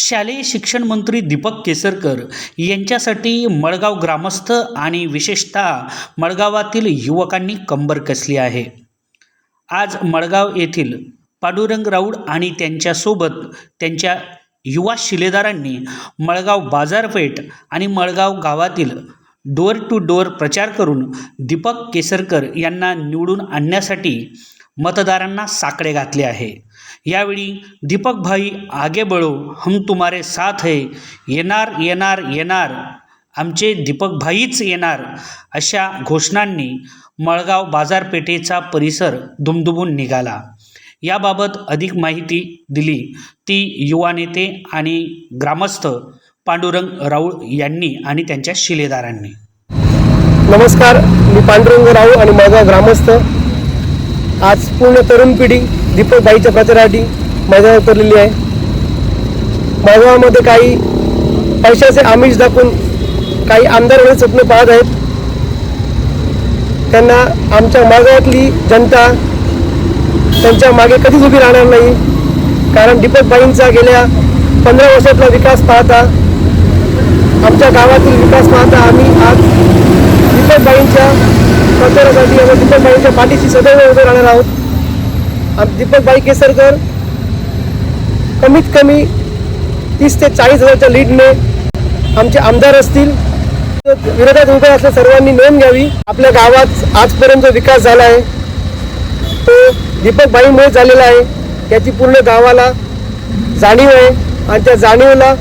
शालेय शिक्षण मंत्री दीपक केसरकर यांच्यासाठी मळगाव ग्रामस्थ आणि विशेषतः मळगावातील युवकांनी कंबर कसली आहे. आज मळगाव येथील पांडुरंग राऊड आणि त्यांच्यासोबत त्यांच्या युवा शिलेदारांनी मळगाव बाजारपेठ आणि मळगाव गावातील डोअर टू डोअर प्रचार करून दीपक केसरकर यांना निवडून आणण्यासाठी मतदारांना साकडे घातले आहे. यावेळी दीपकभाई आगे बळो हम तुम्हारे साथ है येणार येणार येणार आमचे दीपकभाईच येणार अशा घोषणांनी मळगाव बाजारपेठेचा परिसर दुमदुमून निघाला. याबाबत अधिक माहिती दिली ती युवा नेते आणि ग्रामस्थ पांडुरंग राऊळ यांनी आणि त्यांच्या शिलेदारांनी. नमस्कार मी पांडुरंग राऊ आणि माझा ग्रामस्थ आज पूर्ण तरुण पिढी दीपकबाईच्या प्रचारासाठी मैदानात उतरलेली आहे. माळगावामध्ये काही पैशाचे आमिष दाखवून काही आमदार होण्याचे स्वप्न पाहत आहेत. त्यांना आमच्या माळगावातली जनता त्यांच्या मागे कधीच उभी राहणार नाही. कारण दीपक बाईंचा गेल्या पंधरा वर्षातला विकास पाहता आमच्या गावातील विकास पाहता आम्ही आज प्रचारासाठी दीपक दीपकबाईंच्या पाठीशी सदैव उभे राहणार आहोत. आम दीपकबाई केसरकर कमीत कमी तीस ते चाळीस हजारच्या लीडने आमचे आमदार असतील. विरोधात उभे असल्या सर्वांनी नोंद घ्यावी. आपल्या गावात आजपर्यंत जो विकास झाला आहे तो दीपकबाईंमुळे झालेला आहे. त्याची पूर्ण गावाला जाणीव आहे आणि त्या जाणीवला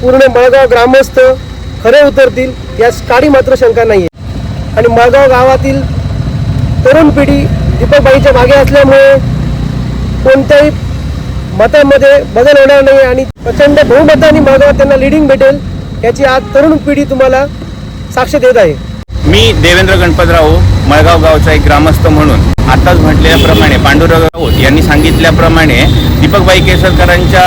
पूर्ण मळगाव ग्रामस्थ खरे उतरतील यास काळी मात्र शंका नाही आहे आणि मळगाव गावातील तरुण पिढी दीपकबाईच्या मागे असल्यामुळे कोणत्याही मतामध्ये बदल होणार नाही आणि प्रचंड बहुमताने मळगावात त्यांना लिडिंग भेटेल याची आज तरुण पिढी तुम्हाला साक्ष देत आहे. मी देवेंद्र गणपतराव मळगाव गावचा एक ग्रामस्थ म्हणून आताच म्हटल्याप्रमाणे पांडुरंग राऊत यांनी सांगितल्याप्रमाणे दीपकभाई केसरकरांच्या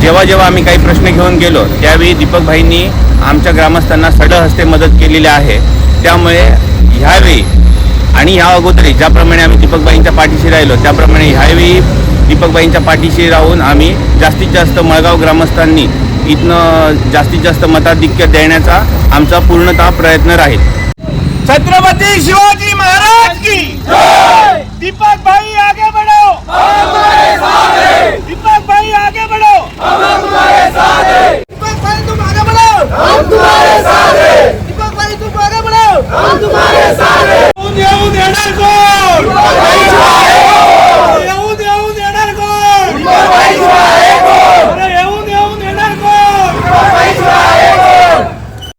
जेव्हा जेव्हा आम्ही काही प्रश्न घेऊन गेलो त्यावेळी दीपकभाईंनी आमच्या ग्रामस्थांना सडळ हस्ते मदत केलेली आहे. त्यामुळे ह्यावेळी आणि ह्या अगोदरी ज्याप्रमाणे आम्ही दीपकबाईंच्या पाठीशी राहिलो त्याप्रमाणे ह्यावेळी दीपकबाईंच्या पाठीशी राहून आम्ही जास्तीत जास्त मळगाव ग्रामस्थांनी इथनं जास्तीत जास्त मताधिक्य देण्याचा आमचा पूर्णतः प्रयत्न राहील. छत्रपती शिवाजी महाराज की दीपक भाई आगे बढ़ो!